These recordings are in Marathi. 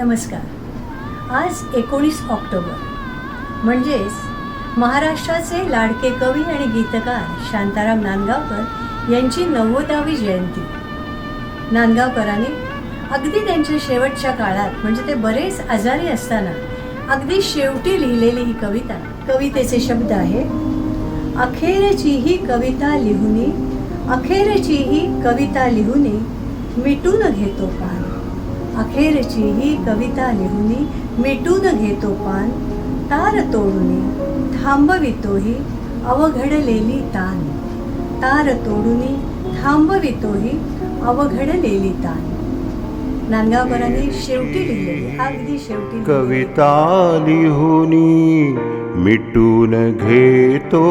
नमस्कार. आज एकोणीस ऑक्टोबर. म्हणजेच महाराष्ट्राचे लाडके कवी आणि गीतकार शांताराम नांदगावकर यांची नव्वदावी जयंती. नांदगावकरांनी अगदी त्यांच्या शेवटच्या काळात म्हणजे ते बरेच आजारी असताना अगदी शेवटी लिहिलेली ही कविता कवितेचे शब्द आहे अखेरची ही कविता लिहुनी अखेरची ही कविता लिहुनी मिटून घेतो पान अखेरची ही कविता लिहुनी मिटून घेतो पान. तार तोडुनी थांबवितोही अवघडलेली तान. तार तोडुनी थांबवितोही अवघडलेली तान. नांदगावकरांनी शेवटी लिहिलेली अगदी शेवटी कविता लिहुनी मिटून घेतो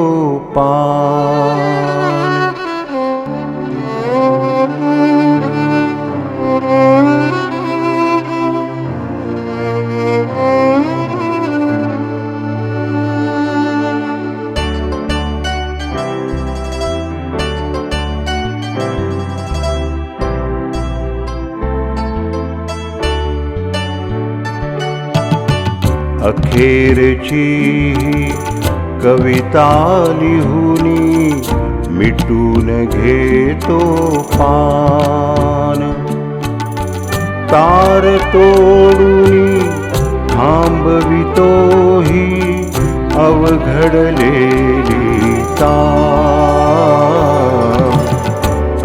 पान. अखेरची कविता लिहुनी मिटून घेतो पान. तार तोडुनी थांबवितो ही अवघडलेली ता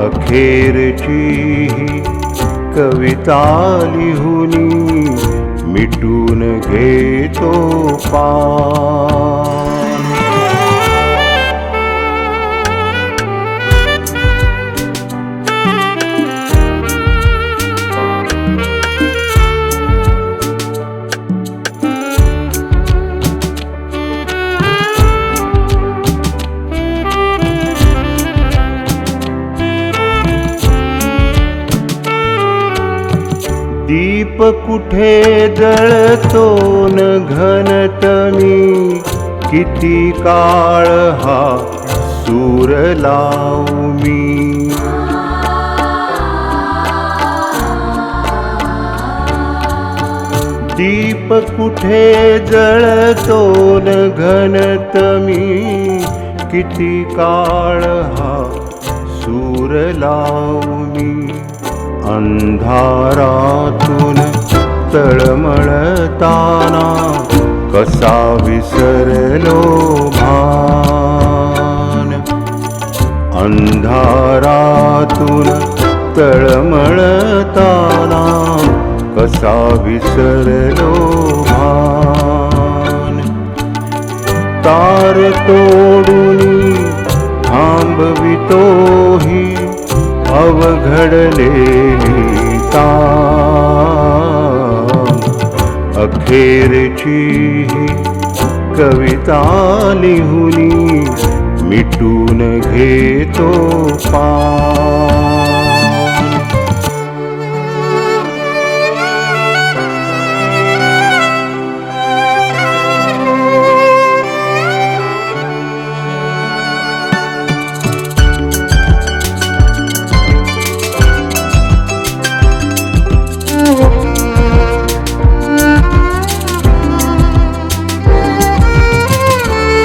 अखेरची कविता लिहुनी मिटून घेतो पा दीप कुठे जळतो न घनतमी किती काळ हा सूर लावू मी? दीप कुठे जळतो न घनतमी किती काळ हा सूर लावू अंधारातून तळमळताना कसा विसरलो भान. अंधारातून तळमळताना कसा विसरलो भान. तार तोडून थांबवितोही अवघडले अखेरची ही कविता लिहुनी मिटून घेतो पा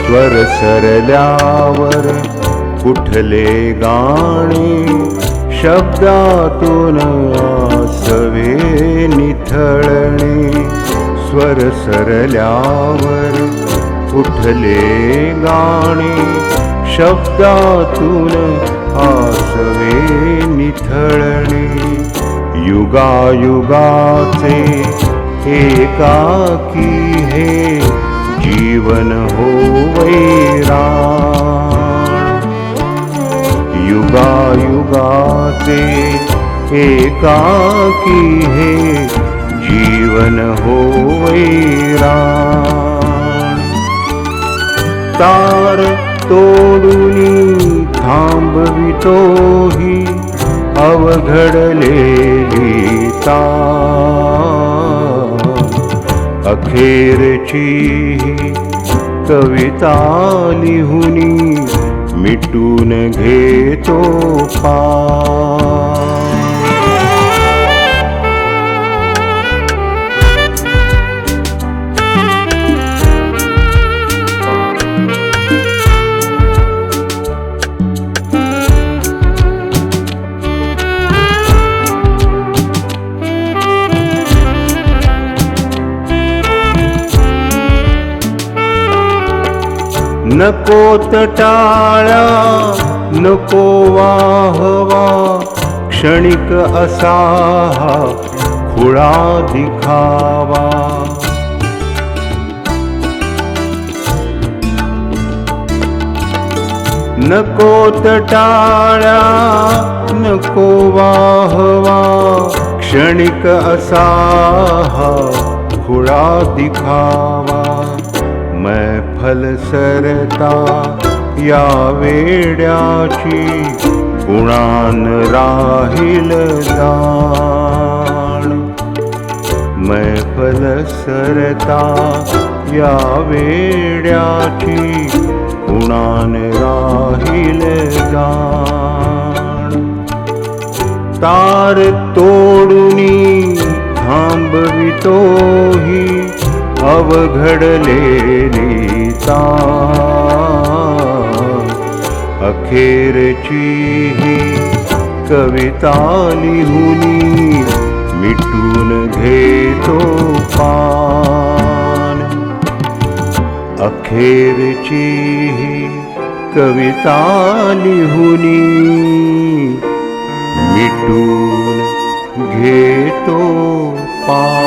स्वर सरल्यावर कुठले गाणे. शब्दातून आसवे निथळणे. स्वर सरल्यावर कुठले गाणे. शब्दातून आसवे निथळणे. युगायुगाचे एकाकी हे जीवन हो वैराण युगायुगाचे एकाकी हे जीवन हो वैरा तार तोडुनी थांबवितोही अवघडलेली तार अखेरची कविता लिहुनी मिटून घेतो पा नको टाळा नको वाहवा क्षणिक असा हा खुळा दिखावा. नको टाळा नको वाहवा क्षणिक असा खुळा दिखावा. मैफल सरता या वेड्याची गुणान राहील जाण। मैफल सरता या वेड्याची गुणान राहील जाण। तार तोडुनी थांबवितो अवघडलेली ता अखेरची ही कविता लिहुनी मिटून घेतो पान. अखेरची ही कविता लिहुनी मिटून घेतो पान.